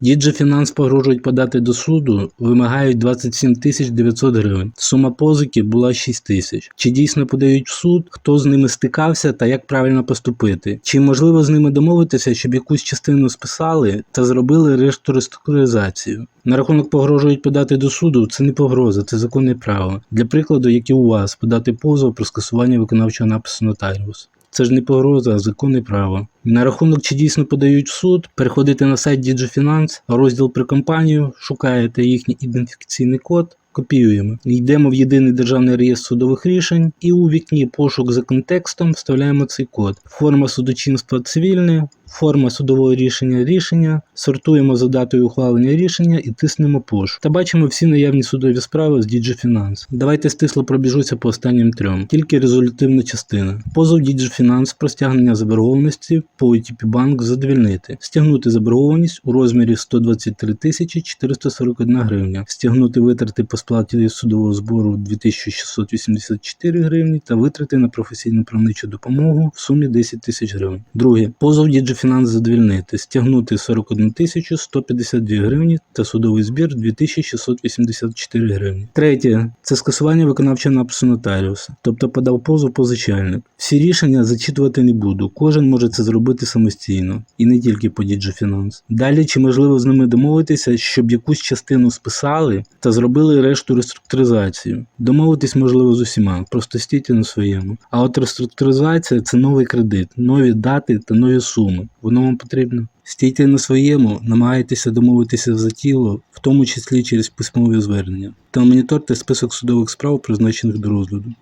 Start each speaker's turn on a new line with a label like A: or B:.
A: Діджи Фінанс погрожують подати до суду, вимагають 27 тисяч 900 гривень. Сума позики була 6 тисяч. Чи дійсно подають в суд, хто з ними стикався та як правильно поступити? Чи можливо з ними домовитися, щоб якусь частину списали та зробили решту реструктуризацію? На рахунок погрожують подати до суду, це не погроза, це законне право. Для прикладу, як і у вас, подати позов про скасування виконавчого напису нотаріус. Це ж не погроза, а і право. На рахунок, чи дійсно подають в суд, переходите на сайт DigiFinance, розділ про компанію, шукаєте їхній ідентифікаційний код, копіюємо. Йдемо в єдиний державний реєстр судових рішень і у вікні пошук за контекстом вставляємо цей код. Форма судочинства цивільне, форма судового рішення рішення, сортуємо за датою ухвалення рішення і тиснемо пошук. Та бачимо всі наявні судові справи з DigiFinance. Давайте стисло пробіжуся по останнім трьом. Тільки результативна частина. Позов DigiFinance про стягнення заборгованості по OTP Bank задовільнити. Стягнути заборгованість у розмірі 123 441 гривня. Стягнути витрати по сплаті судового збору 2684 гривні та витрати на професійну правничу допомогу в сумі 10 тисяч гривень. Друге. Позов DigiFinance задовільнити. Стягнути 41 тисячу 152 гривні та судовий збір 2684 гривні. Третє. Це скасування виконавчого напису нотаріуса, тобто подав позов позичальник. Всі рішення зачитувати не буду. Кожен може це зробити самостійно і не тільки по DigiFinance. Далі чи можливо з ними домовитися, щоб якусь частину списали та зробили решту реструктуризацію. Домовитись можливо з усіма, просто стійте на своєму. А от реструктуризація це новий кредит, нові дати та нові суми. Воно вам потрібно. Стійте на своєму, намагайтеся домовитися за тіло, в тому числі через письмові звернення. Та моніторте список судових справ, призначених до розгляду.